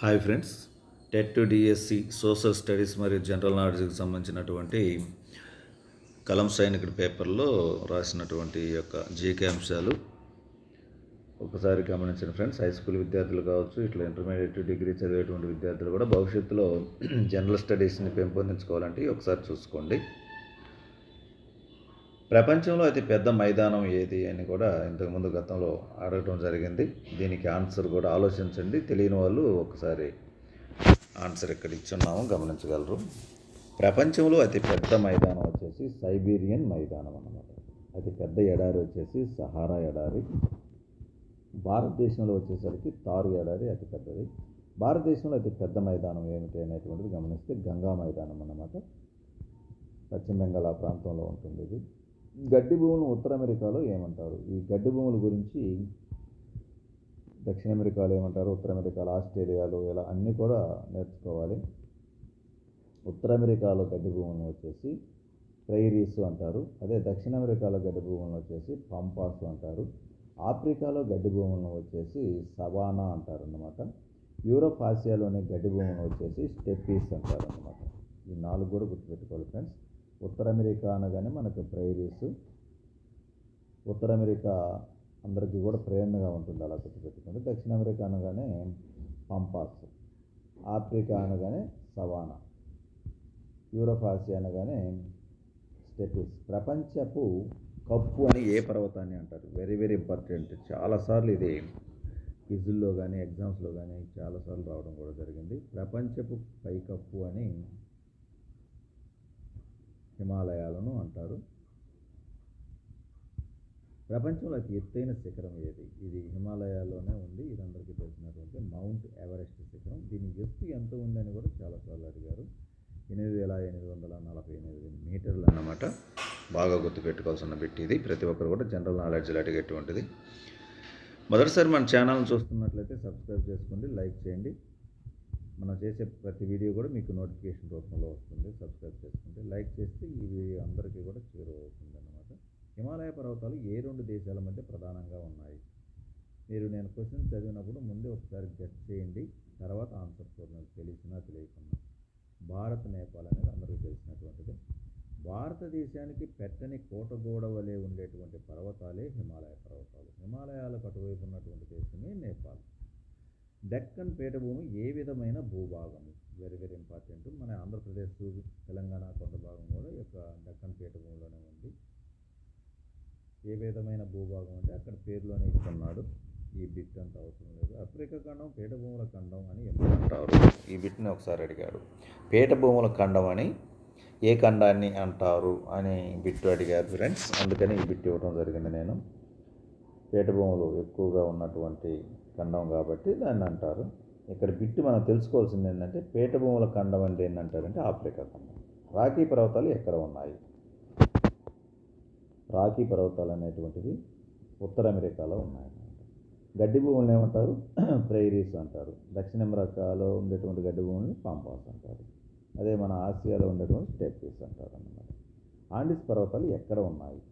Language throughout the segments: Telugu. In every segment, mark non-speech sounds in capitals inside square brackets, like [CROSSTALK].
Hi friends TET to DSC social studies మరియు జనరల్ నాలెడ్జ్కి సంబంధించినటువంటి కలం సైనికుడి పేపర్లో రాసినటువంటి ఈ యొక్క జీకే అంశాలు. ఒకసారి గమనించిన ఫ్రెండ్స్ హై స్కూల్ విద్యార్థులు కావచ్చు ఇట్లా ఇంటర్మీడియట్ డిగ్రీ చదివేటువంటి విద్యార్థులు కూడా భవిష్యత్తులో జనరల్ స్టడీస్ని పెంపొందించుకోవాలంటే ఒకసారి చూసుకోండి. ప్రపంచంలో అతి పెద్ద మైదానం ఏది అని కూడా ఇంతకుముందు గతంలో అడగటం జరిగింది. దీనికి ఆన్సర్ కూడా ఆలోచించండి. తెలియని వాళ్ళు ఒకసారి ఆన్సర్ ఇక్కడ ఇచ్చున్నాము. గమనించగలరు. ప్రపంచంలో అతి పెద్ద మైదానం వచ్చేసి సైబీరియన్ మైదానం అన్నమాట. అతి పెద్ద ఎడారి వచ్చేసి సహారా ఎడారి. భారతదేశంలో వచ్చేసరికి తారు ఎడారి అతి పెద్దది. భారతదేశంలో అతి పెద్ద మైదానం ఏమిటి అనేటువంటిది గమనిస్తే గంగా మైదానం అన్నమాట. పశ్చిమ బెంగాల్ ఆ ప్రాంతంలో ఉంటుంది ఇది. గడ్డి భూములను ఉత్తర అమెరికాలో ఏమంటారు? ఈ గడ్డి భూముల గురించి దక్షిణ అమెరికాలో ఏమంటారు? ఉత్తర అమెరికాలో ఆస్ట్రేలియాలో ఇలా అన్నీ కూడా నేర్చుకోవాలి. ఉత్తర అమెరికాలో గడ్డి భూములను వచ్చేసి ప్రైరీస్ అంటారు. అదే దక్షిణ అమెరికాలో గడ్డి భూములను వచ్చేసి పంపాస్ అంటారు. ఆఫ్రికాలో గడ్డి భూములను వచ్చేసి సవానా అంటారు అన్నమాట యూరోప్ ఆసియాలోని గడ్డి భూములను వచ్చేసి స్టెప్పీస్ అంటారు అన్నమాట ఈ నాలుగు కూడా గుర్తుపెట్టుకోవాలి ఫ్రెండ్స్. ఉత్తర అమెరికా అనగానే మనకు ప్రైరీస్ ఉత్తర అమెరికా అందరికీ కూడా ప్రేరణగా ఉంటుంది అలా గుర్తుపెట్టుకోండి. దక్షిణ అమెరికా అనగానే పంపాస్. ఆఫ్రికా అనగానే సవానా. యూరప్ ఆసియా అనగానే స్టెపిస్ ప్రపంచపు కప్పు అని ఏ పర్వతాన్ని అంటారు? వెరీ వెరీ ఇంపార్టెంట్ చాలాసార్లు ఇది క్విజుల్లో కానీ ఎగ్జామ్స్లో కానీ చాలాసార్లు రావడం కూడా జరిగింది. ప్రపంచపు పైకప్పు అని హిమాలయాలను అంటారు. ప్రపంచంలో అతి ఎత్తైన శిఖరం ఏది? ఇది హిమాలయాల్లోనే ఉంది. ఇది అందరికీ తెలిసినటువంటి మౌంట్ ఎవరెస్ట్ శిఖరం. దీని ఎత్తు ఎంత ఉందని కూడా చాలాసార్లు అడిగారు. ఎనిమిది వేల ఎనిమిది వందల నలభై ఎనిమిది మీటర్లు అన్నమాట. బాగా గుర్తుపెట్టుకోవాల్సిన బిట్ ఇది. ప్రతి ఒక్కరు కూడా జనరల్ నాలెడ్జ్లో అడిగేటువంటిది మొదటిసారి మన ఛానల్ చూస్తున్నట్లయితే సబ్స్క్రైబ్ చేసుకోండి లైక్ చేయండి. మనం చేసే ప్రతి వీడియో కూడా మీకు నోటిఫికేషన్ రూపంలో వస్తుంది సబ్స్క్రైబ్ చేసుకుంటే లైక్ చేస్తే ఈ వీడియో అందరికీ కూడా చేరువవుతుంది అన్నమాట హిమాలయ పర్వతాలు ఏ రెండు దేశాల మధ్య ప్రధానంగా ఉన్నాయి? మీరు నేను క్వశ్చన్ చదివినప్పుడు ముందే ఒకసారి గెస్ట్ చేయండి తర్వాత ఆన్సర్ చూడండి తెలిసినా తెలియకుండా భారత్ నేపాల్ అనేది అందరికీ తెలిసినటువంటిది. భారతదేశానికి పెట్టని కోటగోడ వలె ఉండేటువంటి పర్వతాలే హిమాలయ పర్వతాలు. హిమాలయాలకు అటువైపు ఉన్నటువంటి దేశమే నేపాల్. డెక్కన్ పీఠభూమి ఏ విధమైన భూభాగము? వెరీ వెరీ ఇంపార్టెంట్ మన ఆంధ్రప్రదేశ్ తెలంగాణ కొంత భాగం కూడా ఈ యొక్క డెక్కన్ పీఠభూమిలోనే ఉంది. ఏ విధమైన భూభాగం అంటే అక్కడ పేరులోనే ఇస్తున్నాడు. ఈ బిట్ అంత అవసరం లేదు. ఆఫ్రికా ఖండం పీఠభూముల ఖండం అని ఎందుకు అంటారు? ఈ బిట్ని ఒకసారి అడిగాడు. పీఠభూముల ఖండం అని ఏ ఖండాన్ని అంటారు? అని బిట్టు అడిగారు ఫ్రెండ్స్. అందుకని ఈ బిట్ ఇవ్వడం జరిగింది నేను. పీఠభూములు ఎక్కువగా ఉన్నటువంటి ఖండం కాబట్టి దాన్ని అంటారు. ఇక్కడ బిట్టు మనం తెలుసుకోవాల్సింది ఏంటంటే పీఠభూముల ఖండం అంటే ఏంటంటారంటే ఆఫ్రికా ఖండం. రాఖీ పర్వతాలు ఎక్కడ ఉన్నాయి? రాఖీ పర్వతాలు అనేటువంటివి ఉత్తర అమెరికాలో ఉన్నాయి. గడ్డి భూములను ఏమంటారు? [CLEARS THROAT] ప్రైరీస్ అంటారు. దక్షిణ అమెరికాలో ఉండేటువంటి గడ్డి భూముల్ని పాంపాస్ అంటారు. అదే మన ఆసియాలో ఉండేటువంటి స్టెప్పీస్ అంటారు అన్నమాట. ఆండిస్ పర్వతాలు ఎక్కడ ఉన్నాయి?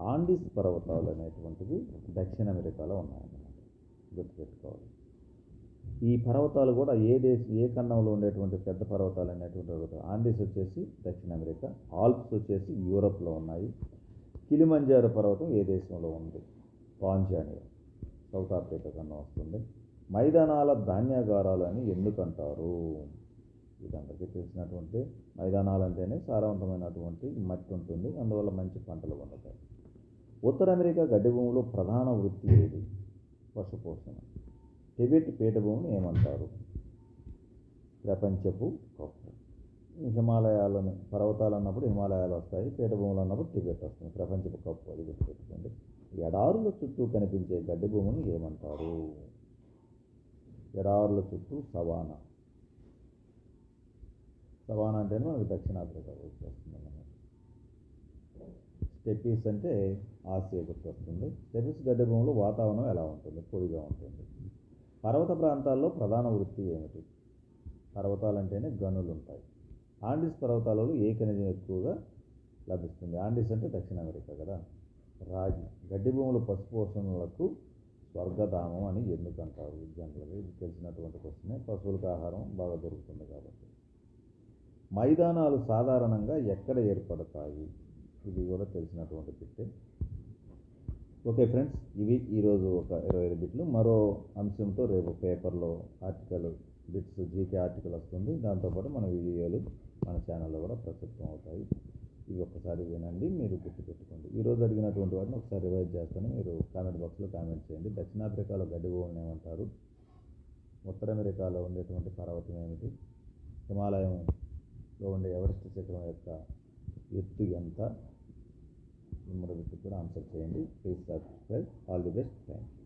ఆండీస్ పర్వతాలు అనేటువంటివి దక్షిణ అమెరికాలో ఉన్నాయన్నమాట. గుర్తుపెట్టుకోవాలి. ఈ పర్వతాలు కూడా ఏ దేశ ఏ ఖండంలో ఉండేటువంటి పెద్ద పర్వతాలు అనేటువంటి ఆండీస్ వచ్చేసి దక్షిణ అమెరికా ఆల్ప్స్ వచ్చేసి యూరోప్లో ఉన్నాయి. కిలిమంజారు పర్వతం ఏ దేశంలో ఉంది? పాంజానియా. సౌత్ ఆఫ్రికా కన్నా వస్తుంది. మైదానాల ధాన్యాగారాలు అని ఎందుకంటారు? ఇది అందరికీ తెలిసినటువంటి మైదానాలు అంటేనే సారవంతమైనటువంటి మట్టి ఉంటుంది. అందువల్ల మంచి పంటలు పండుతాయి. ఉత్తర అమెరికా గడ్డి భూమిలో ప్రధాన వృత్తి ఏది? పశుపోషణ టిబెట్ పీఠభూమిని ఏమంటారు? ప్రపంచపు కప్పు హిమాలయాలను పర్వతాలు అన్నప్పుడు హిమాలయాలు వస్తాయి పీఠభూములు అన్నప్పుడు టిబెట్ వస్తుంది. ప్రపంచపు కప్పు అది గుర్తుపెట్టుకోండి. ఎడారుల చుట్టూ కనిపించే గడ్డి భూమిని ఏమంటారు? ఎడారుల చుట్టూ సవానా. సవానా అంటేనే మనకు దక్షిణాఫ్రికా గుర్తొస్తుంది స్టెప్పీస్ స్టెపీస్ అంటే ఆసియా గుర్తొస్తుంది స్టెపీస్ గడ్డి వాతావరణం ఎలా ఉంటుంది? పొడిగా ఉంటుంది. పర్వత ప్రాంతాల్లో ప్రధాన వృత్తి ఏమిటి? పర్వతాలంటేనే గనులు ఉంటాయి ఆండిస్ పర్వతాలలో ఏ ఖనిజం ఎక్కువగా లభిస్తుంది. ఆండిస్ అంటే దక్షిణ అమెరికా కదా. రాగి గడ్డి భూముల పశుపోషణలకు స్వర్గధామం అని ఎందుకు అంటారు జనరల్గా ఇది తెలిసినటువంటి క్వశ్చనే. పశువులకు ఆహారం బాగా దొరుకుతుంది కాబట్టి. మైదానాలు సాధారణంగా ఎక్కడ ఏర్పడతాయి? ఇది కూడా తెలిసినటువంటి బిట్టే. ఓకే ఫ్రెండ్స్ ఇవి ఈరోజు ఒక ఇరవై ఐదు బిట్లు. మరో అంశంతో రేపు పేపర్లో ఆర్టికల్ బిట్స్ జీకే ఆర్టికల్ వస్తుంది. దాంతోపాటు మన వీడియోలు మన ఛానల్లో కూడా ప్రస్తుతం అవుతాయి. ఇవి ఒక్కసారి వినండి మీరు గుర్తుపెట్టుకోండి. ఈరోజు అడిగినటువంటి వాటిని ఒకసారి రివైజ్ చేస్తాను. మీరు కామెంట్ బాక్స్లో కామెంట్ చేయండి. దక్షిణాఫ్రికాలో గడ్డి భూములను ఏమంటారు? ఉత్తర అమెరికాలో ఉండేటువంటి పర్వతం ఏమిటి? హిమాలయంలో ఉండే ఎవరెస్ట్ శిఖరం యొక్క ఎత్తు ఎంత? నెంబర్ పెట్టి కూడా ఆన్సర్ చేయండి. Please subscribe all the best thank you